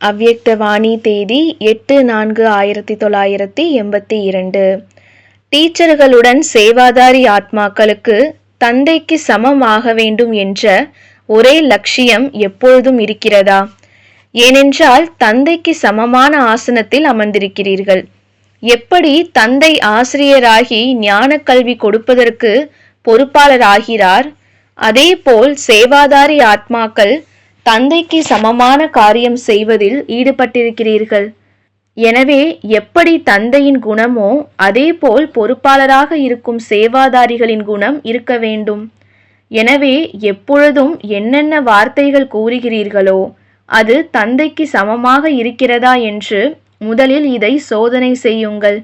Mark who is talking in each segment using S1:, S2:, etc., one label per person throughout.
S1: அவ்வியக்தவாணி தேதி எட்டு நான்கு ஆயிரத்தி தொள்ளாயிரத்தி எண்பத்தி இரண்டு. டீச்சர்களுடன் சேவாதாரி ஆத்மாக்களுக்கு தந்தைக்கு சமம் ஆக வேண்டும் என்ற ஒரே லட்சியம் எப்பொழுதும் இருக்கிறதா? ஏனென்றால் தந்தைக்கு சமமான ஆசனத்தில் அமர்ந்திருக்கிறீர்கள். எப்படி தந்தை ஆசிரியராகி ஞான கல்வி கொடுப்பதற்கு பொறுப்பாளராகிறார்? அதேபோல் சேவாதாரி ஆத்மாக்கள் தந்தைக்கு சமமான காரியம் செய்வதில் ஈடுபட்டிருக்கிறீர்கள். எனவே எப்படி தந்தையின் குணமோ அதேபோல் பொறுப்பாளராக இருக்கும் சேவாதாரிகளின் குணம் இருக்க வேண்டும். எனவே எப்பொழுதும் என்னென்ன வார்த்தைகள் கூறுகிறீர்களோ அது தந்தைக்கு சமமாக இருக்கிறதா என்று முதலில் இதை சோதனை செய்யுங்கள்.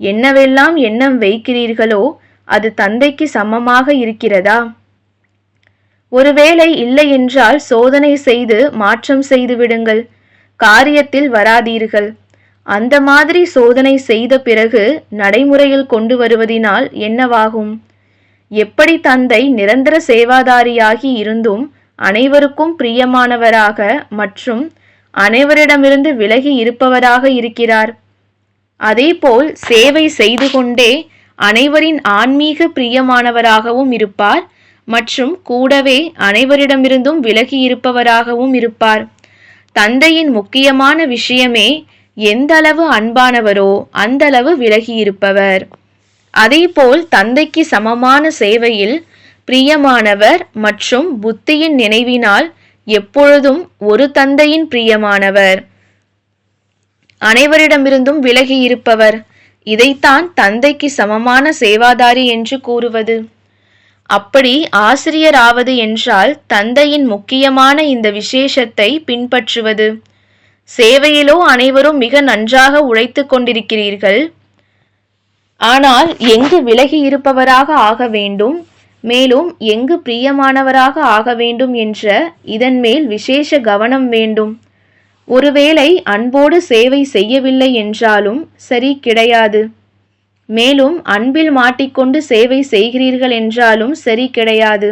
S1: என்னவெல்லாம் எண்ணம் வைக்கிறீர்களோ அது தந்தைக்கு சமமாக இருக்கிறதா? ஒருவேளை இல்லையென்றால் சோதனை செய்து மாற்றம் செய்து விடுங்கள் காரியத்தில் வராதீர்கள். அந்த மாதிரி சோதனை செய்த பிறகு நடைமுறையில் கொண்டு வருவதினால் என்னவாகும்? எப்படி தந்தை நிரந்தர சேவாதாரியாகி இருந்தும் அனைவருக்கும் பிரியமானவராக மற்றும் அனைவரிடமிருந்து விலகி இருப்பவராக இருக்கிறார்? அதேபோல் சேவை செய்து கொண்டே அனைவரின் ஆன்மீக பிரியமானவராகவும் இருப்பார் மற்றும் கூடவே அனைவரிடமிருந்தும் விலகி இருப்பவராகவும் இருப்பார். தந்தையின் முக்கியமான விஷயமே எந்தளவு அன்பானவரோ அந்தளவு விலகி இருப்பவர் அதேபோல் தந்தைக்கு சமமான சேவையில் பிரியமானவர் மற்றும் புத்தியின் நினைவினால் எப்பொழுதும் ஒரு தந்தையின் பிரியமானவர். அனைவரிடமிருந்தும் விலகி இருப்பவர் இதைத்தான் தந்தைக்கு சமமான சேவாதாரி என்று கூறுவது. அப்படி ஆசிரியர் ஆவது என்றால் தந்தையின் முக்கியமான இந்த விசேஷத்தை பின்பற்றுவது. சேவையிலோ அனைவரும் மிக நன்றாக உழைத்து கொண்டிருக்கிறீர்கள். ஆனால் எங்கு விலகி இருப்பவராக ஆக வேண்டும் மேலும் எங்கு பிரியமானவராக ஆக வேண்டும் என்ற இதன் மேல் விசேஷ கவனம் வேண்டும். ஒருவேளை அன்போடு சேவை செய்யவில்லை என்றாலும் சரி கிடையாது. மேலும் அன்பில் மாட்டிக்கொண்டு சேவை செய்கிறீர்கள் என்றாலும் சரி கிடையாது.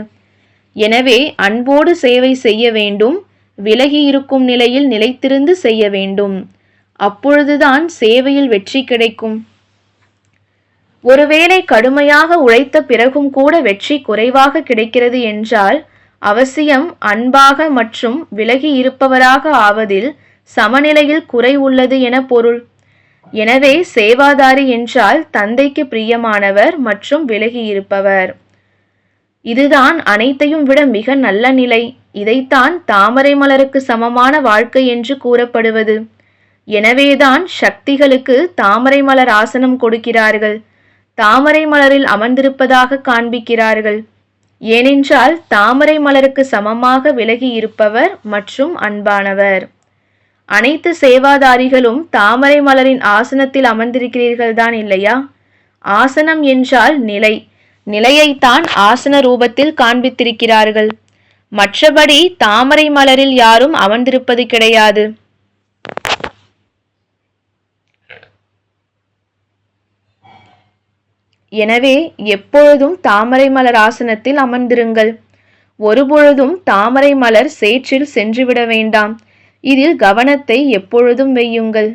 S1: எனவே அன்போடு சேவை செய்ய வேண்டும் விலகி இருக்கும் நிலையில் நிலைத்திருந்து செய்ய வேண்டும். அப்பொழுதுதான் சேவையில் வெற்றி கிடைக்கும். ஒருவேளை கடுமையாக உழைத்த பிறகும் கூட வெற்றி குறைவாக கிடைக்கிறது என்றால் அவசியம் அன்பாக மற்றும் விலகி இருப்பவராக ஆவதில் சமநிலையில் குறை உள்ளது என பொருள். எனவே சேவாதாரி என்றால் தந்தைக்கு பிரியமானவர் மற்றும் விலகி இருப்பவர் இதுதான் அனைத்தையும் விட மிக நல்ல நிலை. இதைத்தான் தாமரை மலருக்கு சமமான வாழ்க்கை என்று கூறப்படுவது. எனவேதான் சக்திகளுக்கு தாமரை மலர் ஆசனம் கொடுக்கிறார்கள். தாமரை மலரில் அமர்ந்திருப்பதாக காண்பிக்கிறார்கள். ஏனென்றால் தாமரை மலருக்கு சமமாக விலகி இருப்பவர் மற்றும் அன்பானவர். அனைத்து சேவாதாரிகளும் தாமரை மலரின் ஆசனத்தில் அமர்ந்திருக்கிறீர்கள் தான் இல்லையா? ஆசனம் என்றால் நிலை. நிலையைத்தான் ஆசன ரூபத்தில் காண்பித்திருக்கிறார்கள். மற்றபடி தாமரை மலரில் யாரும் அமர்ந்திருப்பது கிடையாது. எனவே எப்பொழுதும் தாமரை மலர் ஆசனத்தில் அமர்ந்திருங்கள். ஒருபொழுதும் தாமரை மலர் சேற்றில் சென்றுவிட வேண்டாம். இதில் கவனத்தை எப்பொழுதும் வையுங்கள்.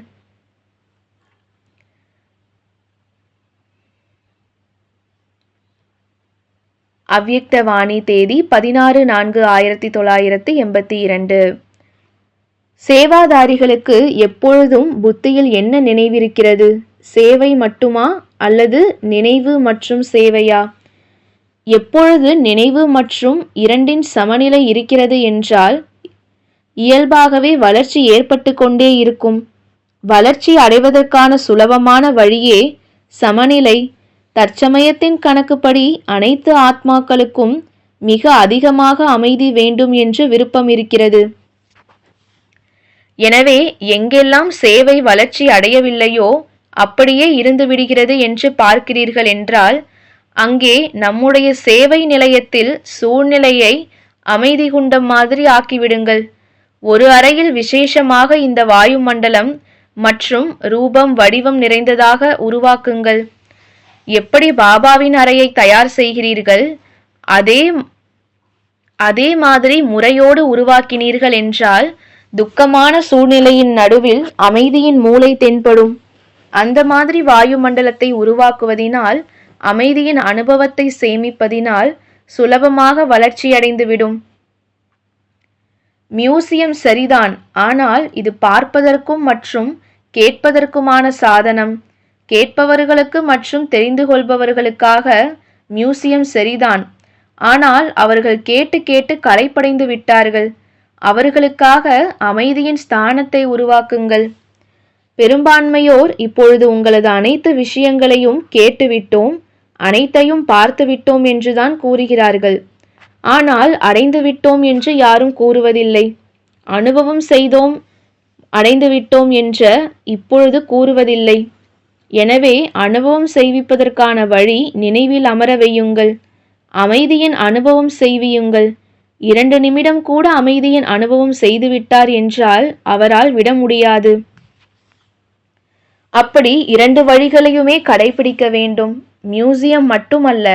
S1: அவ்யக்தவாணி தேதி பதினாறு நான்கு ஆயிரத்தி தொள்ளாயிரத்தி எண்பத்தி இரண்டு. சேவாதாரிகளுக்கு எப்பொழுதும் புத்தியில் என்ன நினைவிருக்கிறது? சேவை மட்டுமா அல்லது நினைவு மற்றும் சேவையா? எப்பொழுது நினைவு மற்றும் இரண்டின் சமநிலை இருக்கிறது என்றால் இயல்பாகவே வளர்ச்சி ஏற்பட்டு கொண்டே இருக்கும். வளர்ச்சி அடைவதற்கான சுலபமான வழியே சமநிலை. தற்சமயத்தின் கணக்குப்படி அனைத்து ஆத்மாக்களுக்கும் மிக அதிகமாக அமைதி வேண்டும் என்று விருப்பம் இருக்கிறது. எனவே எங்கெல்லாம் சேவை வளர்ச்சி அடையவில்லையோ அப்படியே இருந்து விடுகிறது என்று பார்க்கிறீர்கள் என்றால் அங்கே நம்முடைய சேவை நிலையத்தில் சூழ்நிலையை அமைதி குண்டம் மாதிரி ஆக்கிவிடுங்கள். ஒரு அறையில் விசேஷமாக இந்த வாயுமண்டலம் மற்றும் ரூபம் வடிவம் நிறைந்ததாக உருவாக்குங்கள். எப்படி பாபாவின் அறையை தயார் செய்கிறீர்கள்? அதே அதே மாதிரி முறையோடு உருவாக்கினீர்கள் என்றால் துக்கமான சூழ்நிலையின் நடுவில் அமைதியின் மூளை தென்படும். அந்த மாதிரி வாயுமண்டலத்தை உருவாக்குவதினால் அமைதியின் அனுபவத்தை சேமிப்பதினால் சுலபமாக வளர்ச்சியடைந்துவிடும். மியூசியம் சரிதான். ஆனால் இது பார்ப்பதற்கும் மற்றும் கேட்பதற்குமான சாதனம். கேட்பவர்களுக்கு மற்றும் தெரிந்து கொள்பவர்களுக்காக மியூசியம் சரிதான். ஆனால் அவர்கள் கேட்டு கேட்டு களைப்படைந்து விட்டார்கள். அவர்களுக்காக அமைதியின் ஸ்தானத்தை உருவாக்குங்கள். பெரும்பான்மையோர் இப்பொழுது உங்களது அனைத்து விஷயங்களையும் கேட்டுவிட்டோம் அனைத்தையும் பார்த்துவிட்டோம் என்றுதான் கூறுகிறார்கள். ஆனால் அடைந்து விட்டோம் என்று யாரும் கூறுவதில்லை. அனுபவம் செய்தோம் அடைந்து விட்டோம் என்ற இப்பொழுது கூறுவதில்லை. எனவே அனுபவம் செய்விப்பதற்கான வழி நினைவில் அமர வையுங்கள். அமைதியின் அனுபவம் செய்வியுங்கள். இரண்டு நிமிடம் கூட அமைதியின் அனுபவம் செய்துவிட்டார் என்றால் அவரால் விட முடியாது. அப்படி இரண்டு வழிகளையுமே கடைபிடிக்க வேண்டும். மியூசியம் மட்டுமல்ல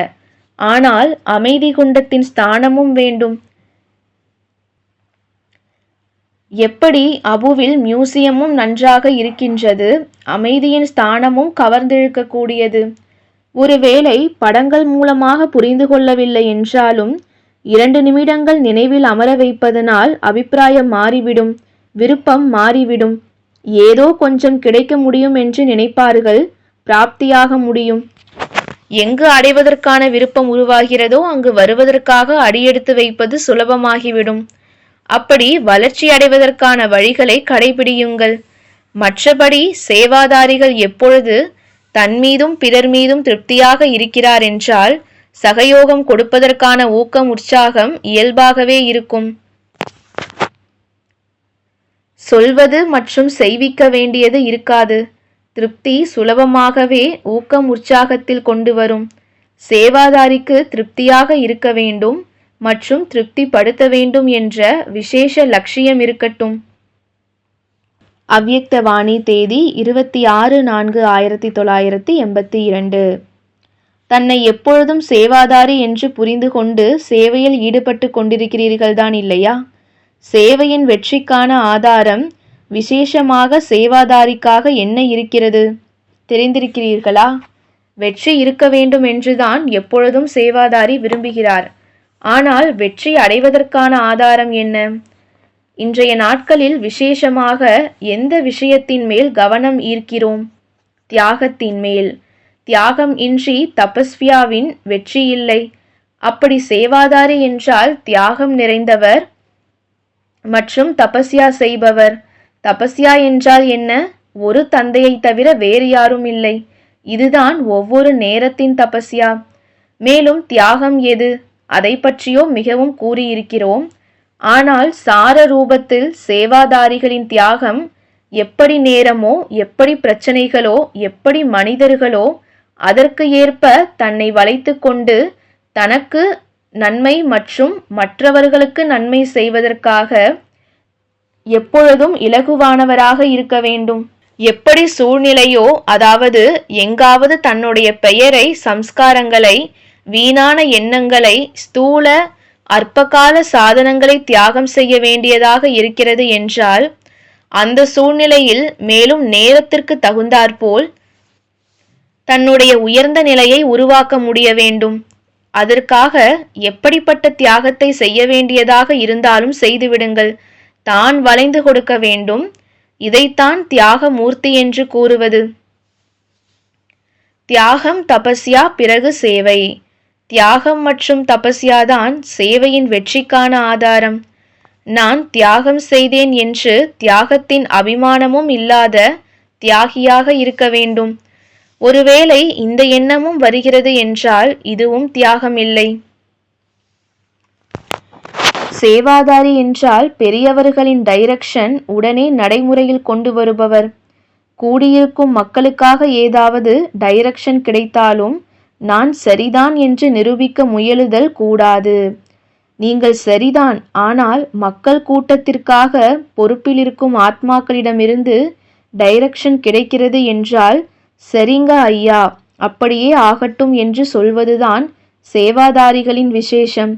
S1: ஆனால் அமைதி குண்டத்தின் ஸ்தானமும் வேண்டும். எப்படி அபுவில் மியூசியமும் நன்றாக இருக்கின்றது அமைதியின் ஸ்தானமும் கவர்ந்திழுக்கக்கூடியது. ஒருவேளை படங்கள் மூலமாக புரிந்து கொள்ளவில்லை என்றாலும் இரண்டு நிமிடங்கள் நினைவில் அமர வைப்பதனால் அபிப்பிராயம் மாறிவிடும் விருப்பம் மாறிவிடும். ஏதோ கொஞ்சம் கிடைக்க முடியும் என்று நினைப்பார்கள் பிராப்தியாக முடியும். எங்கு அடைவதற்கான விருப்பம் உருவாகிறதோ அங்கு வருவதற்காக அடியெடுத்து வைப்பது சுலபமாகிவிடும். அப்படி வளர்ச்சி அடைவதற்கான வழிகளை கடைபிடியுங்கள். மற்றபடி சேவாதாரிகள் எப்பொழுது தன் மீதும் பிறர் மீதும் திருப்தியாக இருக்கிறார் என்றால் சகயோகம் கொடுப்பதற்கான ஊக்கம் உற்சாகம் இயல்பாகவே இருக்கும். சொல்வது மற்றும் செய்விக்க வேண்டியது இருக்காது. திருப்தி சுலபமாகவே ஊக்கம் உற்சாகத்தில் கொண்டு வரும். சேவாதாரிக்கு திருப்தியாக இருக்க வேண்டும் மற்றும் திருப்திப்படுத்த வேண்டும் என்ற விசேஷ லட்சியம் இருக்கட்டும். அவ்யக்தவாணி தேதி இருபத்தி ஆறு நான்கு ஆயிரத்தி தொள்ளாயிரத்தி எண்பத்தி இரண்டு. தன்னை எப்பொழுதும் சேவாதாரி என்று புரிந்து கொண்டு சேவையில் ஈடுபட்டு கொண்டிருக்கிறீர்கள்தான் இல்லையா? சேவையின் வெற்றிக்கான ஆதாரம் விசேஷமாக சேவாதாரிக்காக என்ன இருக்கிறது? தெரிந்திருக்கிறீர்களா? வெற்றி இருக்க வேண்டும் என்றுதான் எப்பொழுதும் சேவாதாரி விரும்புகிறார். ஆனால் வெற்றி அடைவதற்கான ஆதாரம் என்ன? இன்றைய நாட்களில் விசேஷமாக எந்த விஷயத்தின் மேல் கவனம் ஈர்க்கிறோம்? தியாகத்தின் மேல். தியாகம் இன்றி தபஸ்வியாவின் வெற்றி இல்லை. அப்படி சேவாதாரி என்றால் தியாகம் நிறைந்தவர் மற்றும் தபஸ்யா செய்பவர். தபஸ்யா என்றால் என்ன? ஒரு தந்தையை தவிர வேறு யாரும் இல்லை. இதுதான் ஒவ்வொரு நேரத்தின் தபஸ்யா. மேலும் தியாகம் எது? அதை பற்றியோ மிகவும் கூறியிருக்கிறோம். ஆனால் சார ரூபத்தில் சேவாதாரிகளின் தியாகம் எப்படி நேரமோ எப்படி பிரச்சனைகளோ எப்படி மனிதர்களோ அதற்கு ஏற்ப தன்னை வளைத்து கொண்டு தனக்கு நன்மை மற்றும் மற்றவர்களுக்கு நன்மை செய்வதற்காக எப்பொழுதும் இலகுவானவராக இருக்க வேண்டும். எப்படி சூழ்நிலையோ அதாவது எங்காவது தன்னுடைய பெயரை சம்ஸ்காரங்களை வீணான எண்ணங்களை ஸ்தூல அற்பகால சாதனங்களை தியாகம் செய்ய வேண்டியதாக இருக்கிறது என்றால் அந்த சூழ்நிலையில் மேலும் நேரத்திற்கு தகுந்தாற்போல் தன்னுடைய உயர்ந்த நிலையை உருவாக்க முடிய வேண்டும். அதற்காக எப்படிப்பட்ட தியாகத்தை செய்ய வேண்டியதாக இருந்தாலும் செய்துவிடுங்கள். தான் வளைந்து கொடுக்க வேண்டும். இதைத்தான் தியாக மூர்த்தி என்று கூறுவது. தியாகம் தபஸ்யா பிறகு சேவை. தியாகம் மற்றும் தபஸ்யாதான் சேவையின் வெற்றிக்கான ஆதாரம். நான் தியாகம் செய்தேன் என்று தியாகத்தின் அபிமானமும் இல்லாத தியாகியாக இருக்க வேண்டும். ஒருவேளை இந்த எண்ணமும் வருகிறது என்றால் இதுவும் தியாகம் இல்லை சேவாதாரி என்றால் பெரியவர்களின் டைரக்ஷன் உடனே நடைமுறையில் கொண்டு வருபவர். கூடியிருக்கும் மக்களுக்காக ஏதாவது டைரக்ஷன் கிடைத்தாலும் நான் சரிதான் என்று நிரூபிக்க முயலுதல் கூடாது. நீங்கள் சரிதான் ஆனால் மக்கள் கூட்டத்திற்காக பொறுப்பில் இருக்கும் ஆத்மாக்களிடமிருந்து டைரக்ஷன் கிடைக்கிறது என்றால் சரிங்க ஐயா அப்படியே ஆகட்டும் என்று சொல்வதுதான் சேவாதாரிகளின் விசேஷம்.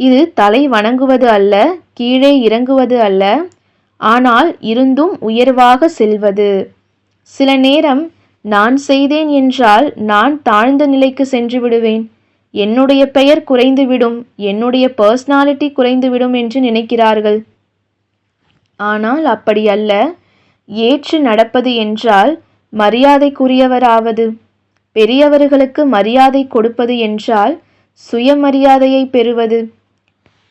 S1: இது தலை வணங்குவது அல்ல கீழே இறங்குவது அல்ல ஆனால் இருந்தும் உயர்வாக செல்வது. சில நேரம் நான் செய்தேன் என்றால் நான் தாழ்ந்த நிலைக்கு சென்று விடுவேன். என்னுடைய பெயர் குறைந்துவிடும் என்னுடைய பர்சனாலிட்டி குறைந்துவிடும் என்று நினைக்கிறார்கள். ஆனால் அப்படி அல்ல. ஏற்று நடப்பது என்றால் மரியாதைக்குரியவராவது. பெரியவர்களுக்கு மரியாதை கொடுப்பது என்றால் சுயமரியாதையை பெறுவது.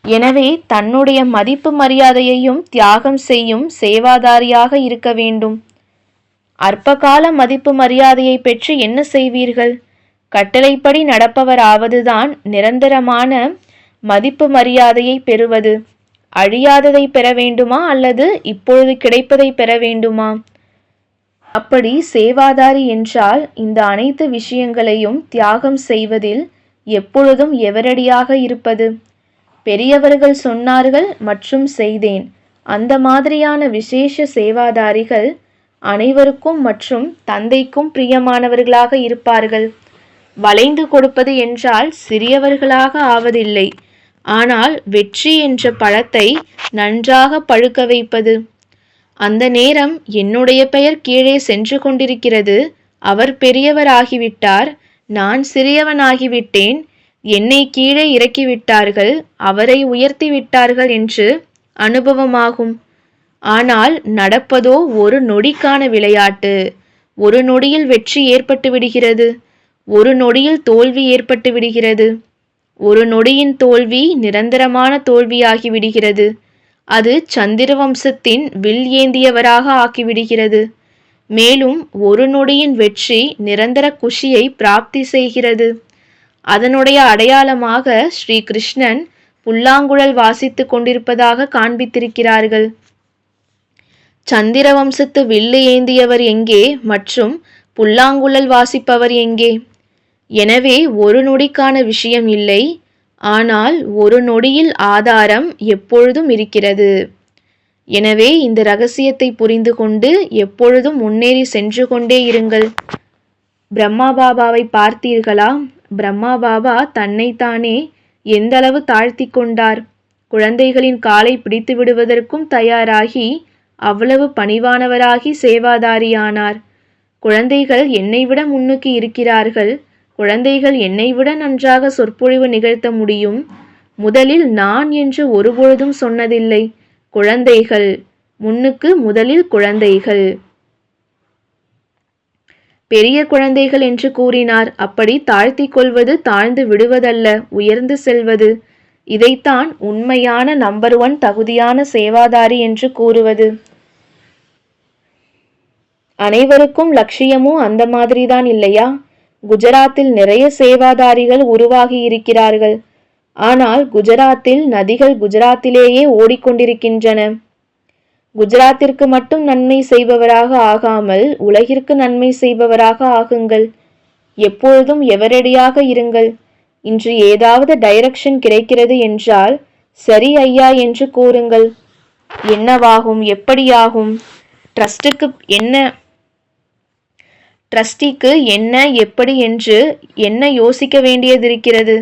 S1: எனவே தன்னுடைய மதிப்பு மரியாதையையும் தியாகம் செய்யும் சேவாதாரியாக இருக்க வேண்டும். அற்பகால மதிப்பு மரியாதையை பெற்று என்ன செய்வீர்கள்? கட்டளைப்படி நடப்பவராவதுதான் நிரந்தரமான மதிப்பு மரியாதையை பெறுவது. அழியாததை பெற வேண்டுமா அல்லது இப்பொழுது கிடைப்பதை பெற வேண்டுமா? அப்படி சேவாதாரி என்றால் இந்த அனைத்து விஷயங்களையும் தியாகம் செய்வதில் எப்பொழுதும் எவரடியாக இருப்பது? பெரியவர்கள் சொன்னார்கள் மற்றும் செய்தேன். அந்த மாதிரியான விசேஷ சேவாதாரிகள் அனைவருக்கும் மற்றும் தந்தைக்கும் பிரியமானவர்களாக இருப்பார்கள். வளைந்து கொடுப்பது என்றால் சிறியவர்களாக ஆவதில்லை. ஆனால் வெற்றி என்ற பழத்தை நன்றாக பழுக்க வைப்பது. அந்த நேரம் என்னுடைய பெயர் கீழே சென்று கொண்டிருக்கிறது. அவர் பெரியவராகிவிட்டார். நான் சிறியவனாகிவிட்டேன். என்னை கீழே இறக்கிவிட்டார்கள் அவரை உயர்த்தி விட்டார்கள் என்று அனுபவமாகும். ஆனால் நடப்பதோ ஒரு நொடிக்கான விளையாட்டு. ஒரு நொடியில் வெற்றி ஏற்பட்டு விடுகிறது. ஒரு நொடியில் தோல்வி ஏற்பட்டு விடுகிறது. ஒரு நொடியின் தோல்வி நிரந்தரமான தோல்வியாகி விடுகிறது. அது சந்திர வம்சத்தின் வில் ஏந்தியவராக ஆக்கிவிடுகிறது மேலும் ஒரு நொடியின் வெற்றி நிரந்தர குஷியை பிராப்தி செய்கிறது. அதனுடைய அடையாளமாக ஸ்ரீ கிருஷ்ணன் புல்லாங்குழல் வாசித்துக் கொண்டிருப்பதாக காண்பித்திருக்கிறார்கள். சந்திர வம்சத்து வில்லு ஏந்தியவர் எங்கே மற்றும் புல்லாங்குழல் வாசிப்பவர் எங்கே? எனவே ஒரு நொடிக்கான விஷயம் இல்லை. ஆனால் ஒரு நொடியில் ஆதாரம் எப்பொழுதும் இருக்கிறது. எனவே இந்த ரகசியத்தை புரிந்து கொண்டு எப்பொழுதும் முன்னேறி சென்று கொண்டே இருங்கள். பிரம்மா பாபாவை பார்த்தீர்களா? பிரம்மா பாபா தன்னைத்தானே எந்தளவு தாழ்த்தி கொண்டார் குழந்தைகளின் காலை பிடித்து விடுவதற்கும் தயாராகி அவ்வளவு பணிவானவராகி சேவாதாரியானார். குழந்தைகள் என்னை விட முன்னுக்கு இருக்கிறார்கள். குழந்தைகள் என்னை விட நன்றாக சொற்பொழிவு நிகழ்த்த முடியும். முதலில் நான் என்று ஒருபொழுதும் சொன்னதில்லை. குழந்தைகள் முன்னுக்கு முதலில் குழந்தைகள். பெரிய குழந்தைகள் என்று கூறினார். அப்படி தாழ்த்தி கொள்வது தாழ்ந்து விடுவதல்ல உயர்ந்து செல்வது. இதைத்தான் உண்மையான நம்பர் ஒன் தகுதியான சேவாதாரி என்று கூறுவது. அனைவருக்கும் லட்சியமும் அந்த மாதிரிதான் இல்லையா? குஜராத்தில் நிறைய சேவாதாரிகள் உருவாகி இருக்கிறார்கள். ஆனால் குஜராத்தில் நதிகள் குஜராத்திலேயே ஓடிக்கொண்டிருக்கின்றன. குஜராத்திற்கு மட்டும் நன்மை செய்பவராக ஆகாமல் உலகிற்கு நன்மை செய்பவராக ஆகுங்கள். எப்பொழுதும் எவரடியாக இருங்கள். இன்று ஏதாவது டைரக்ஷன் கிடைக்கிறது என்றால் சரி ஐயா என்று கூறுங்கள். என்னவாகும்? எப்படியாகும்? ட்ரஸ்டுக்கு என்ன? ட்ரஸ்டிக்கு என்ன எப்படி என்று என்ன யோசிக்க வேண்டியதிருக்கிறது?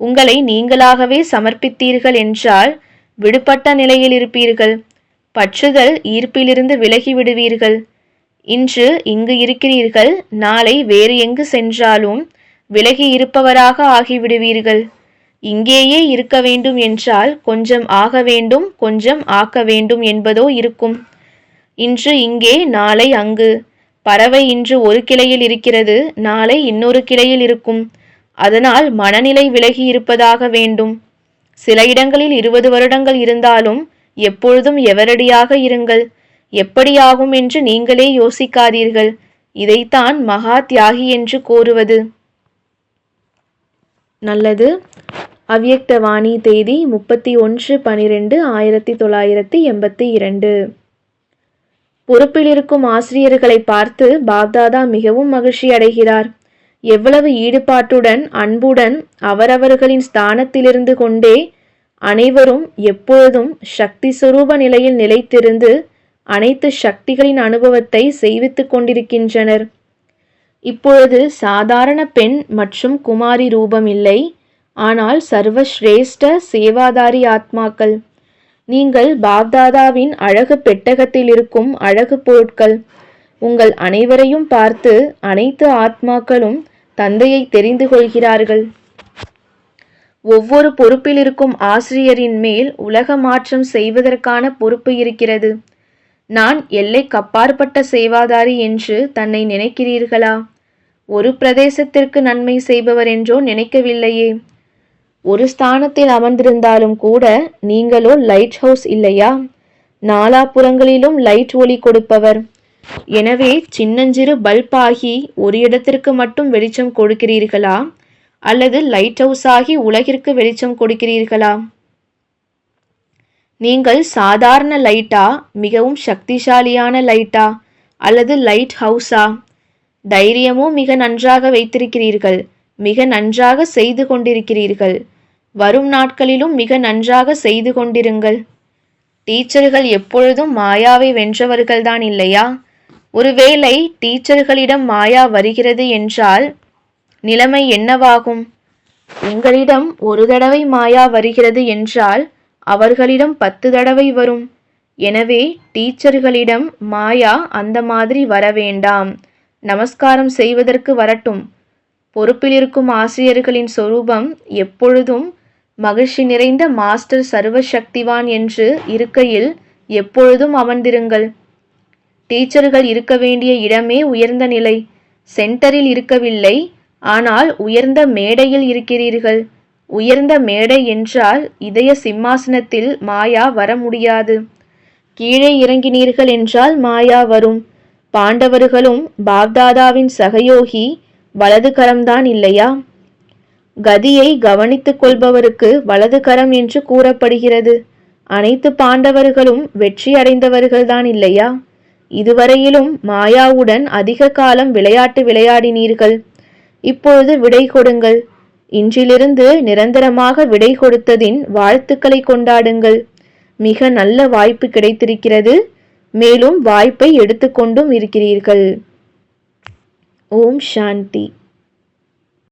S1: உங்களை நீங்களாகவே சமர்ப்பித்தீர்கள் என்றால் விடுபட்ட நிலையில் இருப்பீர்கள். பற்றுதல் ஈர்ப்பிலிருந்து விலகி விடுவீர்கள் இன்று இங்கு இருக்கிறீர்கள் நாளை வேறு எங்கு சென்றாலும் விலகி இருப்பவராக ஆகிவிடுவீர்கள். இங்கேயே இருக்க வேண்டும் என்றால் கொஞ்சம் ஆக வேண்டும் கொஞ்சம் ஆக்க வேண்டும் என்பதோ இருக்கும். இன்று இங்கே நாளை அங்கு. பறவை இன்று ஒரு கிளையில் இருக்கிறது நாளை இன்னொரு கிளையில் இருக்கும். அதனால் மனநிலை விலகி இருப்பதாக வேண்டும். சில இடங்களில் இருபது வருடங்கள் இருந்தாலும் எப்பொழுதும் எவரடியாக இருங்கள்? எப்படியாகும் என்று நீங்களே யோசிக்காதீர்கள். இதைத்தான் மகா தியாகி என்று கூறுவது. நல்லது. அவ்யக்தவாணி தேதி முப்பத்தி ஒன்று பனிரெண்டு ஆயிரத்தி தொள்ளாயிரத்தி எண்பத்தி இரண்டு. பொறுப்பில் இருக்கும் ஆசிரியர்களை பார்த்து பாப்தாதா மிகவும் மகிழ்ச்சி அடைகிறார். எவ்வளவு ஈடுபாட்டுடன் அன்புடன் அவரவர்களின் ஸ்தானத்திலிருந்து கொண்டே அனைவரும் எப்பொழுதும் சக்தி சுரூப நிலையில் நிலைத்திருந்து அனைத்து சக்திகளின் அனுபவத்தை செய்வித்துக் கொண்டிருக்கின்றனர். இப்பொழுது சாதாரண பெண் மற்றும் குமாரி ரூபம் இல்லை. ஆனால் சர்வஸ்ரேஷ்ட சேவாதாரி ஆத்மாக்கள். நீங்கள் பாப்தாதாவின் அழகு பெட்டகத்தில் இருக்கும் அழகு பொருட்கள். உங்கள் அனைவரையும் பார்த்து அனைத்து ஆத்மாக்களும் தந்தையை தெரிந்து கொள்கிறார்கள். ஒவ்வொரு பொறுப்பில் இருக்கும் ஆசிரியரின் மேல் உலக மாற்றம் செய்வதற்கான பொறுப்பு இருக்கிறது. நான் எல்லைக்கப்பாற்பட்ட சேவாதாரி என்று தன்னை நினைக்கிறீர்களா? ஒரு பிரதேசத்திற்கு நன்மை செய்பவர் என்றோ நினைக்கவில்லையே. ஒரு ஸ்தானத்தில் அமர்ந்திருந்தாலும் கூட நீங்களோ லைட் ஹவுஸ் இல்லையா? நாலாபுறங்களிலும் லைட் ஒளி கொடுப்பவர். எனவே சின்னஞ்சிறு பல்ப் ஆகி ஒரு இடத்திற்கு மட்டும் வெளிச்சம் கொடுக்கிறீர்களா? அல்லது லைட் ஹவுஸ் ஆகி உலகிற்கு வெளிச்சம் கொடுக்கிறீர்களா? நீங்கள் சாதாரண லைட்டா மிகவும் சக்திசாலியான லைட்டா அல்லது லைட் ஹவுஸா தைரியமும் மிக நன்றாக வைத்திருக்கிறீர்கள் மிக நன்றாக செய்து கொண்டிருக்கிறீர்கள் வரும் நாட்களிலும் மிக நன்றாக செய்து கொண்டிருங்கள். டீச்சர்கள் எப்பொழுதும் மாயாவை வென்றவர்கள்தான் இல்லையா? ஒருவேளை டீச்சர்களிடம் மாயா வருகிறது என்றால் நிலைமை என்னவாகும்? உங்களிடம் ஒரு தடவை மாயா வருகிறது என்றால் அவர்களிடம் பத்து தடவை வரும். எனவே டீச்சர்களிடம் மாயா அந்த மாதிரி வர வேண்டாம். நமஸ்காரம் செய்வதற்கு வரட்டும். பொறுப்பிலிருக்கும் ஆசிரியர்களின் சொரூபம் எப்பொழுதும் மகிழ்ச்சி நிறைந்த மாஸ்டர் சர்வசக்திவான் என்று இருக்கையில் எப்பொழுதும் அமர்ந்திருங்கள். டீச்சர்கள் இருக்க வேண்டிய இடமே உயர்ந்த நிலை. சென்டரில் இருக்கவில்லை. ஆனால் உயர்ந்த மேடையில் இருக்கிறீர்கள். உயர்ந்த மேடை என்றால் இதய சிம்மாசனத்தில் மாயா வர முடியாது. கீழே இறங்கினீர்கள் என்றால் மாயா வரும். பாண்டவர்களும் பாப்தாதாவின் சகயோகி வலது கரம்தான் இல்லையா? கதியை கவனித்துக் கொள்பவருக்கு வலது கரம் என்று கூறப்படுகிறது. அனைத்து பாண்டவர்களும் வெற்றி அடைந்தவர்கள்தான் இல்லையா? இதுவரையிலும் மாயாவுடன் அதிக காலம் விளையாட்டு விளையாடினீர்கள். இப்பொழுது விடை கொடுங்கள். இன்றிலிருந்து நிரந்தரமாக விடை கொடுத்ததின் வாழ்த்துக்களை கொண்டாடுங்கள். மிக நல்ல வாய்ப்பு கிடைத்திருக்கிறது. மேலும் வாய்ப்பை எடுத்துக்கொண்டும் இருக்கிறீர்கள். ஓம் சாந்தி.